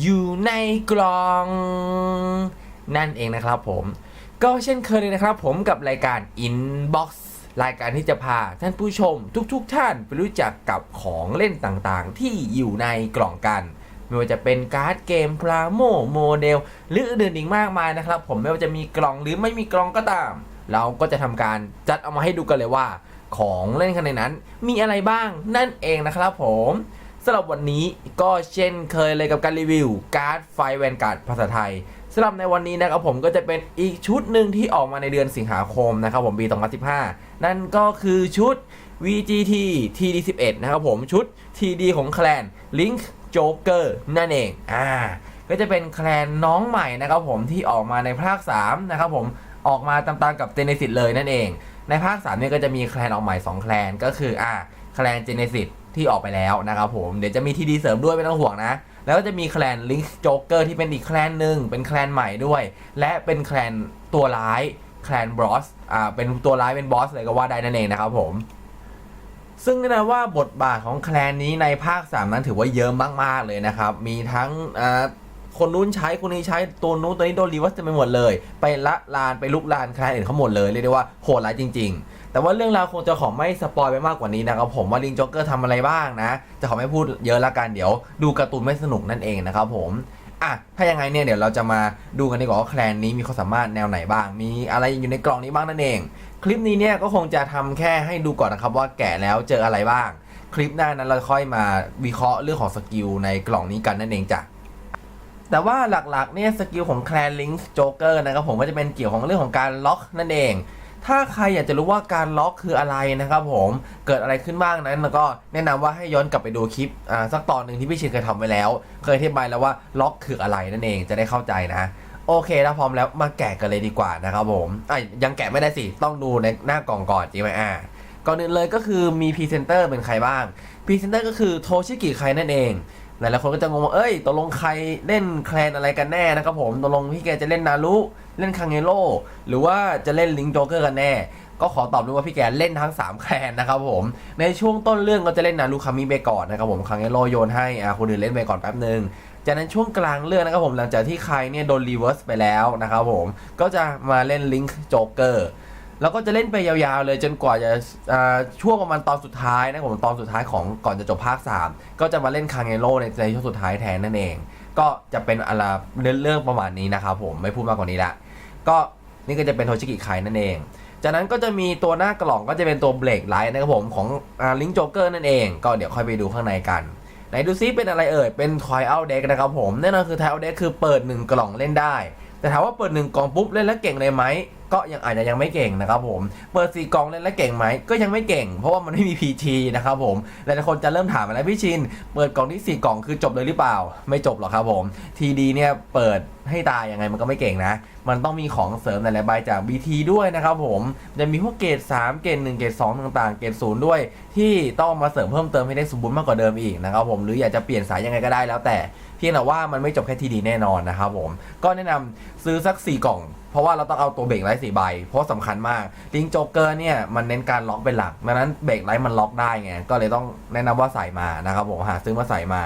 อยู่ในกล่อง นั่นเองนะครับผม ก็เช่นเคยเลยนะครับผมกับรายการ Inbox รายการที่จะพาท่านผู้ชมทุกๆทท่านไปรู้จักกับของเล่นต่างๆ ที่อยู่ในกล่องกัน ไม่ว่าจะเป็นการ์ดเกมพลาโมโมเดล หรืออื่นๆอีกมากมายนะครับ ผมไม่ว่าจะมีกล่องหรือไม่มีกล่องก็ตาม เราก็จะทำการจัดเอามาให้ดูกันเลยว่า ของเล่นข้างในนั้น มีอะไรบ้างนั่นเองนะครับผม สำหรับวันนี้ก็เช่นเคยเลยกับการรีวิว การ์ดไฟแวนการ์ดภาษาไทยสำหรับในวันนี้นะครับผมก็จะเป็นอีกชุดหนึ่งที่ออกมาในเดือนสิงหาคมนะครับผมปี2015 นั่นก็คือชุด VGT TD11 นะครับผมชุด TD ของแคลน Link Joker นั่นเองอ่าก็จะเป็นแคลนน้องใหม่นะครับผมที่ออกมาในภาค3นะครับผมออกมาตามๆกับเจเนซิตเลยนั่นเอง ในภาค3เนี่ยก็จะมีแคลนออกใหม่2แคลนก็คืออ่าแคลนเจเนซิต ที่ออกไปแล้วนะครับผมเดี๋ยวจะมีทีดีเสริมด้วยไม่ต้องห่วงนะ แล้วก็จะมีแคลนลิงค์โจ๊กเกอร์ที่เป็นอีกแคลนหนึ่งเป็นแคลนใหม่ด้วย และเป็นแคลนตัวร้ายแคลนบอสอ่าเป็นตัวร้ายเป็นบอสเลยก็ว่าได้นั่นเองนะครับผมซึ่งแน่นอนว่าบทบาทของแคลนนี้ในภาค 3 นั้นถือว่าเยอะมาก ๆ เลยนะครับ มีทั้งอ่าคนนู้นใช้ คนนี้ใช้ตัวนู้นตัวนี้โดนรีเวิร์สจะไปหมดเลย ไปละลานไปลุกลานแคลนอื่นเขาหมดเลย เรียกได้ว่าโหดร้ายจริง ๆ แต่ว่าเรื่องราวคงจะขอไม่สปอยไปมากกว่านี้นะครับผมว่าลิงจ็อกเกอร์ทำอะไรบ้างนะ จะขอไม่พูดเยอะละกันเดี๋ยว ดูการ์ตูนไม่สนุกนั่นเองนะครับผมอะถ้ายังไงเนี่ยเดี๋ยวเราจะมาดูกันดีกว่าว่าแคลนนี้มีความสามารถแนวไหนบ้าง มีอะไรอยู่ในกล่องนี้บ้างนั่นเอง คลิปนี้เนี่ยก็คงจะทำแค่ให้ดูก่อนนะครับว่าแกะแล้วเจออะไรบ้าง คลิปหน้านั้นเราค่อยมาวิเคราะห์เรื่องของสกิลในกล่องนี้กันนั่นเองจ้ะแต่ว่าหลักๆเนี่ยสกิลของแคลนลิงค์โจ๊กเกอร์นะครับผมก็จะเป็นเกี่ยวของเรื่องของการล็อกนั่นเอง ถ้าใครอยากจะรู้ว่าการล็อกคืออะไรนะครับผมเกิดอะไรขึ้นบ้างนั้นแล้วก็แนะนำว่าให้ย้อนกลับไปดูคลิปอ่าสักตอนหนึ่งที่พี่ชินเคยทำไว้แล้ว เคยอธิบายแล้วว่าล็อกคืออะไรนั่นเองจะได้เข้าใจนะโอเคถ้าพร้อมแล้วมาแกะกันเลยดีกว่านะครับผมอะยังแกะไม่ได้สิ ต้องดูในหน้ากล่องก่อนจริงไหมอ่าก่อนอื่นเลยก็คือมีพรีเซนเตอร์เป็นใครบ้างพรีเซนเตอร์ก็คือโทชิกิใครนั่นเอง หลายๆคนก็จะงงว่าเอ้ยตกลงใครเล่นแคลนอะไรกันแน่นะครับผมตกลงพี่แกจะเล่นนารุเล่นคังเงโร่หรือว่าจะเล่นลิงโจเกอร์กันแน่ ก็ขอตอบด้วยว่าพี่แกเล่นทั้ง 3 แคลนนะครับผมในช่วงต้นเรื่องก็จะเล่นนารุคามิไปก่อนนะครับผมคังเงโร่โยนให้อ่าคนอื่นเล่นไปก่อนแป๊บหนึ่งจากนั้นช่วงกลางเรื่องนะครับผมหลังจากที่ใครเนี่ยโดนรีเวิร์สไปแล้วนะครับผมก็จะมาเล่นลิงโจเกอร์ แล้วก็จะเล่นไปยาวๆเลยจนกว่าจะช่วงประมาณตอนสุดท้ายนะครับผมตอนสุดท้ายของก่อนจะจบภาค 3 ก็จะมาเล่นคางเงโร่ในในช่วงสุดท้ายแทนนั่นเอง ก็จะเป็นอะไรเรื่องเรื่องประมาณนี้นะครับผมไม่พูดมากกว่านี้ละก็นี่ก็จะเป็นโทชิกิไคนั่นเอง จากนั้นก็จะมีตัวหน้ากล่องก็จะเป็นตัวเบรกไลท์นะครับผมของลิงโจเกอร์นั่นเอง ก็เดี๋ยวค่อยไปดูข้างในกันไหนดูซิเป็นอะไรเอ่ยเป็นทอยเอาเด็กนะครับผมแน่นอนคือทอยเอาเด็กคือเปิด 1 กล่องเล่นได้ แต่ถามว่าเปิด 1 กล่องปุ๊บเล่นแล้วเก่งเลยไหม ก็ยังอาจจะยังไม่เก่งนะครับผม เปิด4กล่องเล่นแล้วเก่งไหมก็ยังไม่เก่ง เพราะว่ามันไม่มี PT นะครับผมหลายๆคนจะเริ่มถามมาแล้วพี่ชิน เปิดกล่องที่ 4 กล่องคือจบเลยหรือเปล่า ไม่จบหรอกครับผม TD เนี่ยเปิดให้ตายยังไงมันก็ไม่เก่งนะ มันต้องมีของเสริมหลายๆใบจาก BT ด้วยนะครับผม จะมีพวกเกรด3 เกรด1 เกรด2ต่างๆ เกรด0ด้วย ที่ต้องมาเสริมเพิ่มเติมให้ได้สมบูรณ์มากกว่าเดิมอีกนะครับผม หรืออยากจะเปลี่ยนสายยังไงก็ได้แล้วแต่ เพียงแต่ว่ามันไม่จบแค่ทีดีแน่นอนนะครับผม ก็แนะนำซื้อสัก 4 กล่อง เพราะว่าเราต้องเอาตัวเบรกไลท์สี่ใบ เพราะสำคัญมากลิงโจเกอร์เนี่ยมันเน้นการล็อกเป็นหลักดังนั้นเบรกไลท์มันล็อกได้ไง ก็เลยต้องแนะนำว่าใส่มานะครับผมหาซื้อมาใส่มา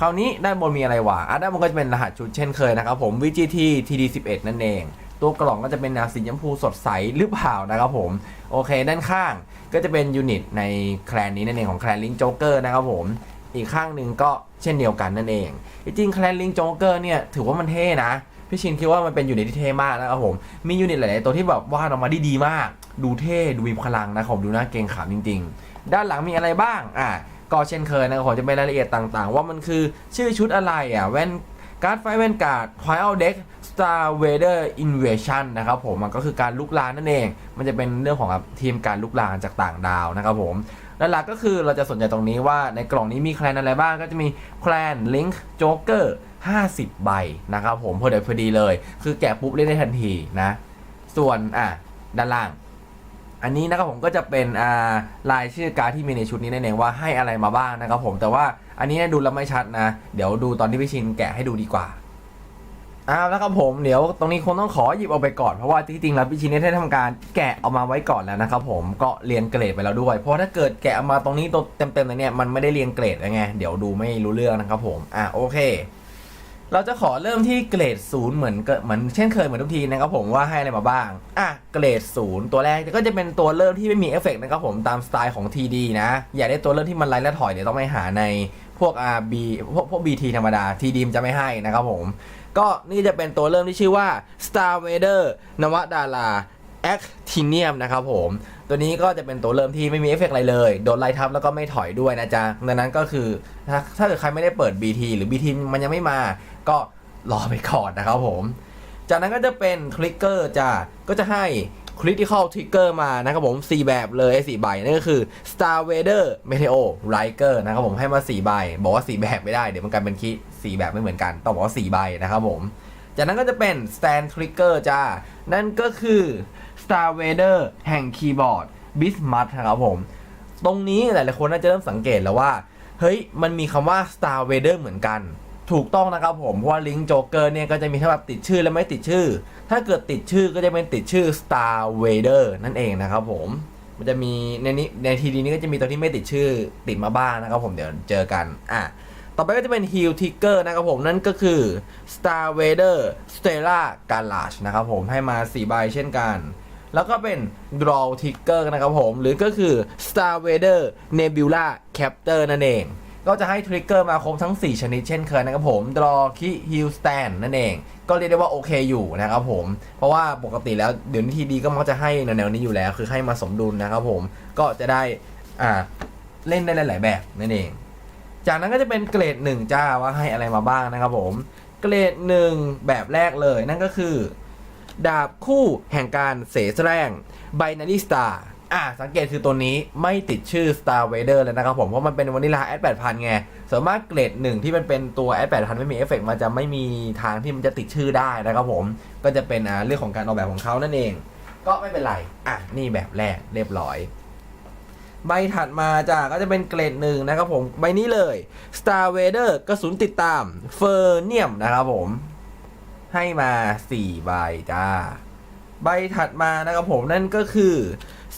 คราวนี้ด้านบนมีอะไรวะอะด้านบนก็จะเป็นรหัสชุดเช่นเคยนะครับผม VGT TD11 นั่นเอง ตัวกล่องก็จะเป็นแนวสีชมพูสดใสหรือเปล่านะครับผม โอเค ด้านข้างก็จะเป็นยูนิตในแคลนนี้นั่นเองของแคลนลิงโจเกอร์นะครับผม อีกข้างหนึ่งก็เช่นเดียวกันนั่นเองจริงๆแคลนลิงโจเกอร์เนี่ยถือว่ามันเท่นะพี่ชินคิดว่ามันเป็นยูนิตที่เท่มากนะครับผมมียูนิตหลายๆตัวที่แบบวาดออกมาได้ดีมาก ดูเท่ดูมีพลังนะครับผมดูน่าเกรงขามจริง ๆ ด้านหลังมีอะไรบ้างอะก็เช่นเคยนะครับผมจะเป็นรายละเอียดต่างๆ ว่ามันคือชื่อชุดอะไรอะแว่นการ์ดไฟแว่นการ์ดไฟเอาเด็ก Star Vader Invasion นะครับผมมันก็คือการลุกลานนั่นเอง มันจะเป็นเรื่องของทีมการลุกลานจากต่างดาวนะครับผม หลักๆก็คือเราจะสนใจตรงนี้ว่าในกล่องนี้มีแคลนอะไรบ้างก็จะมีแคลนลิงค์โจ๊กเกอร์50 ใบนะครับผมพอเดียพอดีเลย คือแกะปุ๊บเล่นได้ทันทีนะ ส่วนอะด้านล่าง อันนี้นะครับผมก็จะเป็นอ่าลายชื่อการดที่มีในชุดนี้นั่นเองว่าให้อะไรมาบ้างนะครับผมแต่ว่าอันนี้ดูแล้วไม่ชัดนะ เดี๋ยวดูตอนที่พี่ชินแกะให้ดูดีกว่า อ้าวแล้วครับผมเดี๋ยวตรงนี้คงต้องขอหยิบเอาไปก่อนเพราะว่าจริงๆแล้วพี่ชินได้ทำการแกะเอามาไว้ก่อนแล้วนะครับผมก็เรียงเกรดไปแล้วด้วย เพราะถ้าเกิดแกะเอามาตรงนี้ตัวเต็มๆเลยเนี่ยมันไม่ได้เรียงเกรดไงเดี๋ยวดูไม่รู้เรื่องนะครับผมอะโอเค เราจะขอเริ่มที่เกรดศูนย์เหมือนเหมือนเช่นเคยเหมือนทุกทีนะครับผมว่าให้อะไรมาบ้างอะเกรดศูนย์ตัวแรกก็จะเป็นตัวเริ่มที่ไม่มีเอฟเฟกต์นะครับผมตามสไตล์ของ TD นะอย่าได้ตัวเริ่มที่มันไร้และถอยเดี๋ยวต้องไปหาในพวก RB พวกพวก BT ธรรมดา TD จะไม่ให้นะครับผม ก็นี่จะเป็นตัวเริ่มที่ชื่อว่า Star Vader นวดารา Actinium นะครับผม ตัวนี้ก็จะเป็นตัวเริ่มที่ไม่มีเอฟเฟกต์อะไรเลย โดนไล่ทับแล้วก็ไม่ถอยด้วยนะจ๊ะ ดังนั้นก็คือ ถ้าถ้าเกิดใครไม่ได้เปิด BT หรือ BT มันยังไม่มา ก็รอไปก่อนนะครับผม จากนั้นก็จะเป็นคลิกเกอร์จ้ะก็จะให้ Critical Trigger มานะครับผม 4 แบบเลย4ใบนั่นก็คือ Star Vader Meteo Riker นะครับผมให้มา 4 ใบ บอกว่า 4 แบบไม่ได้ เดี๋ยวมันกลายเป็นคิ4แบบไม่เหมือนกัน ต้องบอกว่า 4 ใบนะครับผม จากนั้นก็จะเป็น Stand Trigger จ้า นั่นก็คือ Star Vader แห่งคีย์บอร์ด Bismuth นะครับผม ตรงนี้หลายๆคนน่าจะเริ่มสังเกตแล้วว่า เฮ้ย มันมีคำว่า Star Vader เหมือนกัน ถูกต้องนะครับผม เพราะว่าลิง k ์โจ๊กเกอร์เนี่ยก็จะมีทั้งแบบติดชื่อและไม่ติดชื่อ ถ้าเกิดติดชื่อก็จะเป็นติดชื่อ Star Vader นั่นเองนะครับผมมันจะมีในนี้ในทีดีนี้ก็จะมีตัวที่ไม่ติดชื่อติดมาบ้างนะครับผมเดี๋ยวเจอกันอะต่อไปก็จะเป็น Heal Ticker นะครับผมนั่นก็คือ Star Vader Stella Garage นะครับผมให้มา4ใบเช่นกัน แล้วก็เป็น Draw Ticker นะครับผม หรือก็คือ Star Vader Nebula Captor นั่นเอง ก็จะให้ทริกเกอร์มาครบทั้ง 4 ชนิดเช่นเคยนะครับผม Draw Key Heal Stand นั่นเอง ก็เรียกได้ว่าโอเคอยู่นะครับผม เพราะว่าปกติแล้วเดี๋ยวนี้ทีดีก็มักจะให้แนวนี้อยู่แล้ว คือให้มาสมดุลนะครับผมก็จะได้อ่าเล่นได้หลาย ๆ แบบนั่นเอง จากนั้นก็จะเป็นเกรดหนึ่งจ้าว่าให้อะไรมาบ้างนะครับผมเกรดหนึ่งแบบแรกเลยนั่นก็คือ ดาบคู่แห่งการเสแสร้ง Binary Star อะสังเกตคือตัวนี้ไม่ติดชื่อ Star Vader เลยนะครับผมเพราะมันเป็นวานิลาแอด8000ไงส่วนมากเกรดหนึ่งที่มันเป็นตัวแอด8000ไม่มีเอฟเฟกต์มันจะไม่มีทางที่มันจะติดชื่อได้นะครับผมก็จะเป็นอ่าเรื่องของการออกแบบของเขานั่นเอง ก็ไม่เป็นไร อะนี่แบบแรกเรียบร้อย ใบถัดมาจ้าก็จะเป็นเกรดหนึ่งนะครับผมใบนี้เลย Star Vader กระสุนติดตามเฟอร์เนียมนะครับผมให้มา4ใบจ้าใบถัดมานะครับผมนั่นก็คือ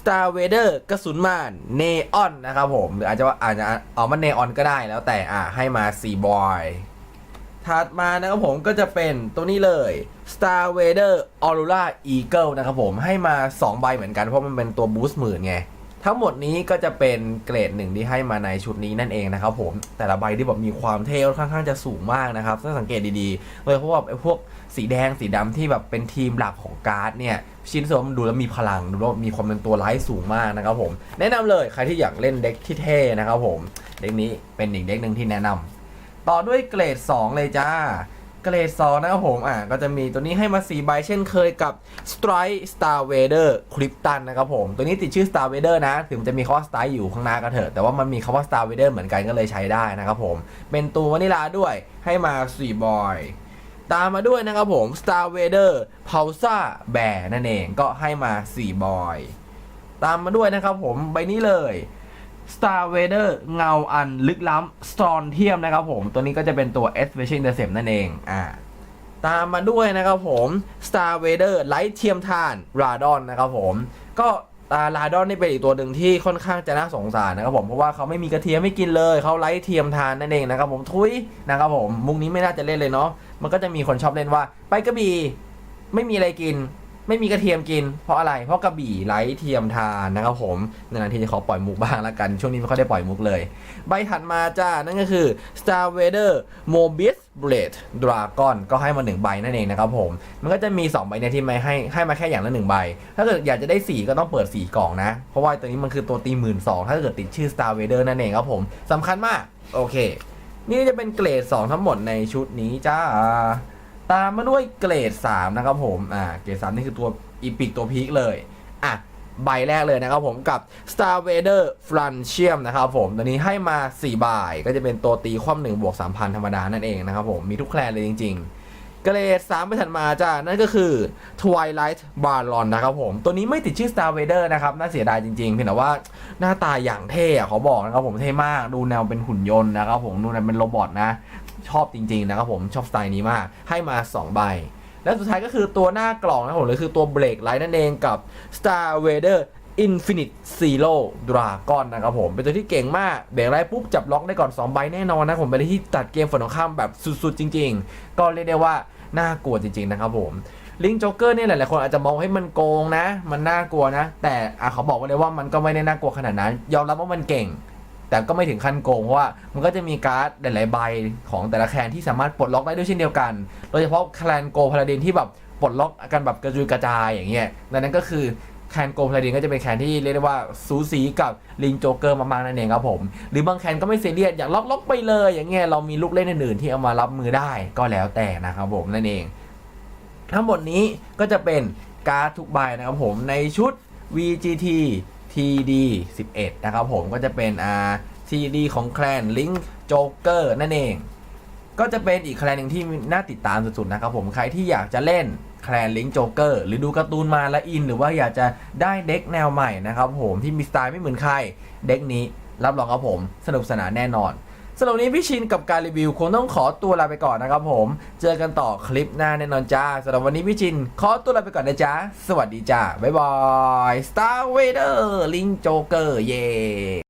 Star Vader กระสุนมานเนออนนะครับผมหรืออาจจะว่าอาจจะเอามันเนออนก็ได้แล้วแต่อ่าให้มาซีบอยถัดมานะครับผมก็จะเป็นตัวนี้เลย Star Vader Aurora Eagle นะครับผมให้มา 2 ใบเหมือนกันเพราะมันเป็นตัวบูสต์หมื่นไง ทั้งหมดนี้ก็จะเป็นเกรดหนึ่งที่ให้มาในชุดนี้นั่นเองนะครับผมแต่ละใบที่แบบมีความเท่ค่อนข้างจะสูงมากนะครับถ้าสังเกตดีๆเลยเพราะว่าไอ้พวกสีแดงสีดำที่แบบเป็นทีมหลักของการ์ดเนี่ยชิ้นส่วนมันดูแล้วมีพลังดูแล้วมีความเป็นตัวร้ายสูงมากนะครับผมแนะนำเลยใครที่อยากเล่นเด็กที่เท่นะครับผมเด็กนี้เป็นอีกเด็กหนึ่งที่แนะนำต่อด้วยเกรด 2 เลยจ้า เกรด2นะครับผมอะก็จะมีตัวนี้ให้มา 4 ใบเช่นเคยกับ Strike Star Vader Krypton นะครับผม ตัวนี้ติดชื่อ Star Vader นะ ถึงจะมีคำว่า Strike อยู่ข้างหน้าก็เถอะ แต่ว่ามันมีคำว่า Star Vader เหมือนกันก็เลยใช้ได้นะครับผม เป็นตัววานิลาด้วยให้มา 4 บอยตามมาด้วยนะครับผม Star Vader p u l s a Bear นั่นเองก็ให้มา 4 บอย ตามมาด้วยนะครับผมใบนี้เลย Star Vader เงาอันลึกล้ำ s t o n เทียมนะครับผม ตัวนี้ก็จะเป็นตัว S Special Intercept นั่นเองอ่าตามมาด้วยนะครับผม Star Vader ไลท์เทียมทาน Radon นะครับผมก็ตา Radon นี่เป็นอีกตัวหนึ่งที่ค่อนข้างจะน่าสงสารนะครับผมเพราะว่าเขาไม่มีกระเทียมไม่กินเลยเขาไลท์เทียมทานนั่นเองนะครับผมทุยนะครับผมมุกนี้ไม่น่าจะเล่นเลยเนาะมันก็จะมีคนชอบเล่นว่า ไปกระบี่ไม่มีอะไรกิน ไม่มีกระเทียมกิน เพราะอะไร เพราะกระบี่ไร้เทียมทานนะครับผมนานๆทีจะขอปล่อยมุกบ้างละกัน ช่วงนี้ไม่ค่อยได้ปล่อยมุกเลย ใบถัดมาจ้า นั่นก็คือ Star Vader Mobius Blade Dragon ก็ให้มา1ใบนั่นเองนะครับผม มันก็จะมี 2 ใบเนี่ยที่ไม่ให้ให้มาแค่อย่างละ1ใบ ถ้าเกิดอยากจะได้ 4 ก็ต้องเปิด 4 กล่องนะ เพราะว่าตัวนี้มันคือตัวตีหมื่นสองถ้าเกิดติดชื่อ Star Vader นั่นเองครับผมสำคัญมาก โอเค นี่จะเป็นเกรด 2 ทั้งหมดในชุดนี้จ้า ตามมาด้วยเกรด 3 นะครับผมอ่าเกรด 3 นี่คือตัวอีพิกตัวพีคเลยอะใบแรกเลยนะครับผมกับ Star Vader f r a n c i u m นะครับผมตัวนี้ให้มา4ใบก็จะเป็นตัวตีความ1บวก 3,000 ธรรมดานั่นเองนะครับผมมีทุกแคลนเลยจริง ๆ เกรด3ไปถัดมาจ้า นั่นก็คือ Twilight Baron นะครับผม ตัวนี้ไม่ติดชื่อ Star Vader นะครับ น่าเสียดายจริง ๆ เพียงแต่ว่าหน้าตาอย่างเท่อะเขาบอกนะครับผมเท่มากดูแนวเป็นหุ่นยนต์นะครับผมดูแนวเป็นโรบอทนะ ชอบจริง ๆ นะครับผมชอบสไตล์นี้มาก ให้มา 2 ใบ และสุดท้ายก็คือตัวหน้ากล่องนะครับผมหรือคือตัวเบรกไลท์นั่นเองกับ Star Vader Infinite Zero Dragon นะครับผม เป็นตัวที่เก่งมาก เบรกไลท์ปุ๊บ จับล็อกได้ก่อน 2 ใบแน่นอนนะผม เป็นที่ตัดเกมฝั่งตรงข้ามแบบสุด ๆ จริง ๆ ก็เรียกได้ว่า น่ากลัวจริง ๆ นะครับผมลิงโจ๊กเกอร์นี่หลาย ๆ คนอาจจะมองให้มันโกงนะ มันน่ากลัวนะ แต่อะเขาบอกไว้เลยว่ามันก็ไม่ได้น่ากลัวขนาดนั้น ยอมรับว่ามันเก่ง แต่ก็ไม่ถึงขั้นโกงเพราะว่ามันก็จะมีการ์ดหลายๆใบของแต่ละแคนที่สามารถปลดล็อกได้ด้วยเช่นเดียวกัน โดยเฉพาะแคลนโกพาลาดินที่แบบปลดล็อกกันแบบกระจุยกระจายอย่างเงี้ยดังนั้นก็คือแคนโกพลาดินก็จะเป็นแคนที่เรียกได้ว่าสูสีกับลิงโจเกอร์มากๆนั่นเองครับผม หรือบางแคนก็ไม่เซีเรียสอยากล็อกล็อกไปเลย อย่างเงี้ยเรามีลูกเล่นอื่นๆที่เอามารับมือได้ก็แล้วแต่นะครับผมนั่นเอง ทั้งหมดนี้ก็จะเป็นการ์ดทุกใบนะครับผมในชุด VGT TD 11 นะครับผมก็จะเป็นอ่า TD ของแคลน Link Joker นั่นเอง ก็จะเป็นอีกแคลนหนึ่งที่น่าติดตามสุดๆนะครับผมใครที่อยากจะเล่นแคลน Link Joker หรือดูการ์ตูนมาและอิน หรือว่าอยากจะได้เด็กแนวใหม่นะครับผมที่มีสไตล์ไม่เหมือนใครเด็กนี้รับรองครับผมสนุกสนานแน่นอน สำหรับนี้พี่ชินกับการรีวิวคงต้องขอตัวลาไปก่อนนะครับผม เจอกันต่อคลิปหน้าแน่นอนจ้าสำหรับวันนี้พี่ชินขอตัวลาไปก่อนนะจ้าสวัสดีจ้าบ๊ายบาย Star Vader Link Joker เย้